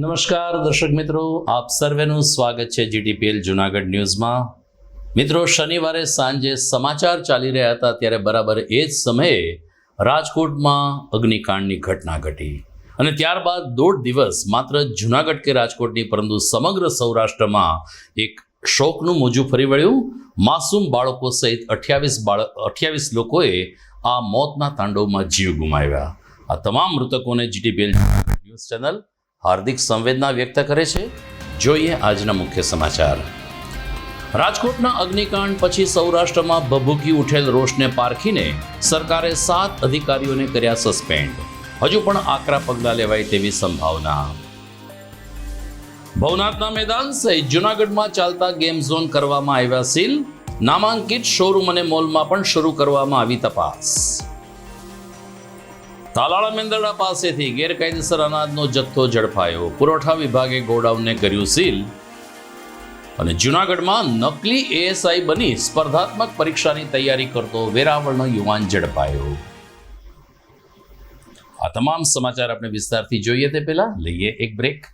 નમસ્કાર, દર્શક મિત્રો. આપ સર્વેનું સ્વાગત છે જીટીપીએલ જુનાગઢ ન્યૂઝમાં. મિત્રો, શનિવારે સાંજે સમાચાર ચાલી રહ્યા હતા, ત્યારે બરાબર એ જ સમયે રાજકોટમાં અગ્નિકાંડની ઘટના ઘટી. અને ત્યારબાદ દોઢ દિવસ માત્ર જુનાગઢ કે રાજકોટની, પરંતુ સમગ્ર સૌરાષ્ટ્રમાં એક શોકનું મોજું ફરી વળ્યું. માસૂમ બાળકો સહિત અઠ્યાવીસ બાળ, અઠ્યાવીસ લોકોએ આ મોતના તાંડવમાં જીવ ગુમાવ્યા. આ તમામ મૃતકોને જીટીપીએલ ન્યૂઝ ચેનલ હાર્દિક સંવેદના વ્યક્ત કરે છે. જોઈએ આજના મુખ્ય સમાચાર. રાજકોટના અગ્નિકાંડ પછી સૌરાષ્ટ્રમાં ભભૂકી ઉઠેલ રોષને પારખીને સરકારે સાત અધિકારીઓને કર્યા સસ્પેન્ડ. હજુ પણ આકરા પગલાં લેવાય તેવી સંભાવના. ભવનાથના મેદાન સહિત જૂનાગઢમાં ચાલતા ગેમ ઝોન કરવામાં આવ્યા સીલ. નામાંકિત શોરૂમ અને મોલમાં પણ શરૂ કરવામાં આવી તપાસ. તાલાળા મેંદરડા પાસેથી ગેરકાયદેસર અનાજનો જથ્થો ઝડપાયો. પુરવઠા વિભાગે ગોડાઉનને કર્યું સીલ. અને જૂનાગઢમાં નકલી એએસઆઈ બની સ્પર્ધાત્મક પરીક્ષાની તૈયારી કરતો વેરાવળનો યુવાન ઝડપાયો. આ તમામ સમાચાર આપણે વિસ્તારથી જોઈએ તે પહેલા. લઈએ એક બ્રેક.